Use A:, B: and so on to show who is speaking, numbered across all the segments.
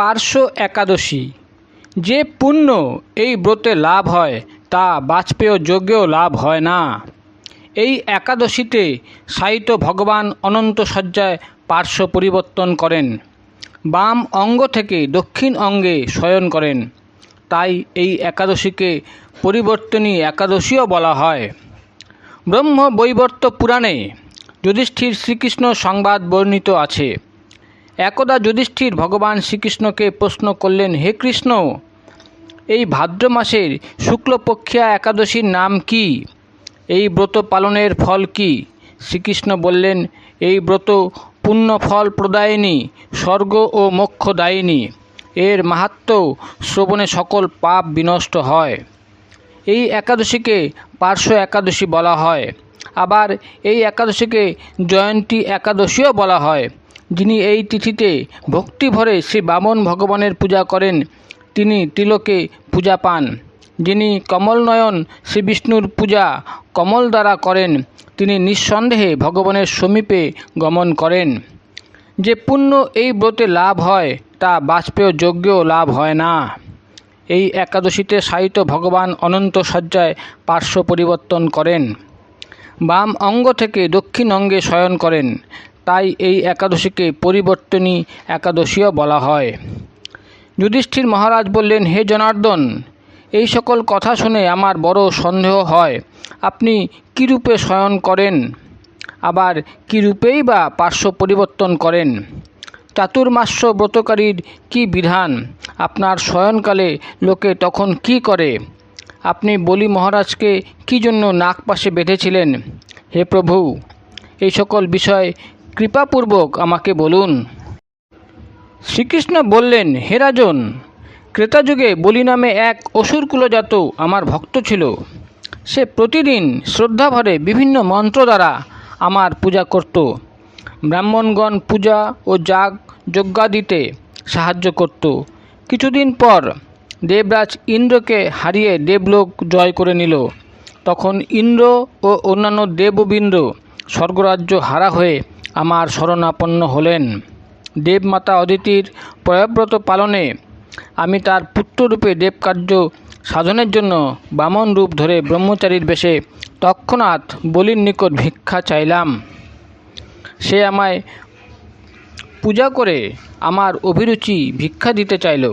A: পার্শ্ব একাদশী। যে পুণ্য এই ব্রতে লাভ হয়, তা বাজপেয় যজ্ঞেও লাভ হয় না। এই একাদশীতে সাহিত্য ভগবান অনন্ত সজ্জায় পার্শ্ব পরিবর্তন করেন। বাম অঙ্গ থেকে দক্ষিণ অঙ্গে শয়ন করেন। তাই এই একাদশীকে পরিবর্তনী একাদশীও বলা হয়। ব্রহ্ম বৈবর্ত পুরাণে যুধিষ্ঠির শ্রীকৃষ্ণ সংবাদ বর্ণিত আছে। একদা যুধিষ্ঠির ভগবান শ্রীকৃষ্ণকে প্রশ্ন করলেন, হে কৃষ্ণ, এই ভাদ্র মাসের শুক্লপক্ষিয়া একাদশীর নাম কি? এই ব্রত পালনের ফল কি? শ্রীকৃষ্ণ বললেন, এই ব্রত পুণ্য ফল প্রদায়িনী, স্বর্গ ও মোক্ষদায়িনী এর মাহাত্ম্য শ্রবণে সকল পাপ বিনষ্ট হয়। এই একাদশীকে পার্শ্ব একাদশী বলা হয়। আবার এই একাদশীকে জয়ন্তী একাদশীও বলা হয়। যিনি এই তিথিতে ভক্তি ভরে শ্রী বামন ভগবানের পূজা করেন, তিনি তিলকে পূজা পান। যিনি কমলনয়ন শ্রী বিষ্ণুর পূজা কমল দ্বারা করেন, তিনি নিঃসন্দেহে ভগবানের সমীপে গমন করেন। যে পুণ্য এই ব্রতে লাভ হয়, তা বাজপেয় যজ্ঞেও লাভ হয় না। এই একাদশীতে সাহিত্য ভগবান অনন্ত সজ্জায় পার্শ্ব পরিবর্তন করেন। বাম অঙ্গ থেকে দক্ষিণ অঙ্গে শয়ন করেন। তাই এই একাদশীকে পরিবর্তনী একাদশীও বলা হয়। যুধিষ্ঠির মহারাজ বললেন, হে জনার্দন, এই সকল কথা শুনে আমার বড় সন্দেহ হয়। আপনি কী রূপে শয়ন করেন? আবার কী রূপেই বা পার্শ্ব পরিবর্তন করেন? চাতুর্মাস্য ব্রতকারীর কি বিধান? আপনার শয়নকালে লোকে তখন কি করে? আপনি বলি মহারাজকে কি জন্য নাক পাশে বেঁধেছিলেন? হে প্রভু, এই সকল বিষয় কৃপাপূর্বক আমাকে বলুন। শ্রীকৃষ্ণ বললেন, হে রাজন, ক্রেতাযুগে বলি নামে এক অসুর কুলজাত আমার ভক্ত ছিল। সে প্রতিদিন শ্রদ্ধাভরে বিভিন্ন মন্ত্র দ্বারা আমার পূজা করত। ব্রাহ্মণগণ পূজা ও যাগ যজ্ঞাদিতে সাহায্য করত। কিছুদিন পর দেবরাজ ইন্দ্রকে হারিয়ে দেবলোক জয় করে নিল। তখন ইন্দ্র ও অন্যান্য দেববৃন্দ স্বর্গরাজ্য হারা হয়ে আমার শরণাপন্ন হলেন। দেবমাতা অদিতির প্রয়াব্রত পালনে আমি তার পুত্ররূপে দেবকার্য সাধনের জন্য বামন রূপ ধরে ব্রহ্মচারীর বেশে তৎক্ষণাৎ বলির নিকট ভিক্ষা চাইলাম। সে আমায় পূজা করে আমার অভিরুচি ভিক্ষা দিতে চাইল।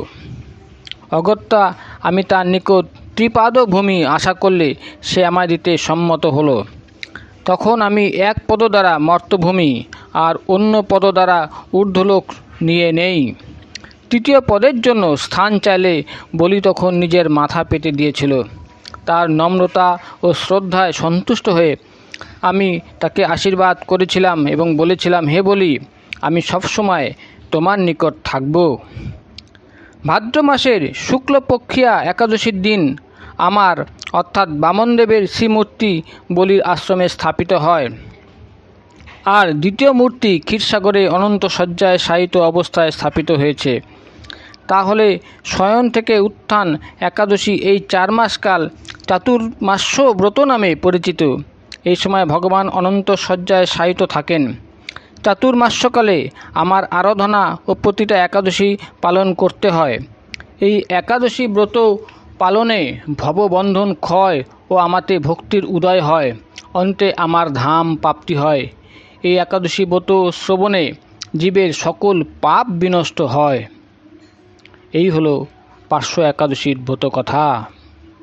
A: অগত্যা আমি তার নিকট ত্রিপাদ ভূমি আশা করলে সে আমায় দিতে সম্মত হলো। তখন আমি এক পদ দ্বারা মর্তভূমি আর অন্য পদ দ্বারা ঊর্ধ্বলোক নিয়ে নেই। তৃতীয় পদের জন্য স্থান চাইলে বলি তখন নিজের মাথা পেতে দিয়েছিল। তার নম্রতা ও শ্রদ্ধায় সন্তুষ্ট হয়ে আমি তাকে আশীর্বাদ করেছিলাম এবং বলেছিলাম, হে বলি, আমি সবসময় তোমার নিকট থাকব। ভাদ্র মাসের শুক্লপক্ষিয়া একাদশীর দিন আমার, অর্থাৎ বামনদেবের শ্রীমূর্তি বলির আশ্রমে স্থাপিত হয়। আর দ্বিতীয় মূর্তি ক্ষীরসাগরে অনন্ত শয্যায় শায়িত অবস্থায় স্থাপিত হয়েছে। তাহলে শয়ন থেকে উত্থান একাদশী এই চার মাসকাল চাতুর্মাস্য ব্রত নামে পরিচিত। এই সময় ভগবান অনন্ত শয্যায় শায়িত থাকেন। চাতুর্মাস্যকালে আমার আরাধনা ও প্রতিটা একাদশী পালন করতে হয়। এই একাদশী ব্রত পালনে ভববন্ধন ক্ষয় ও আমাতে ভক্তির উদয় হয়, অন্তে আমার ধাম প্রাপ্তি হয়। এই একাদশী ব্রত শ্রবণে জীবের সকল পাপ বিনষ্ট হয়। এই হলো পার্শ্ব একাদশীর ব্রত কথা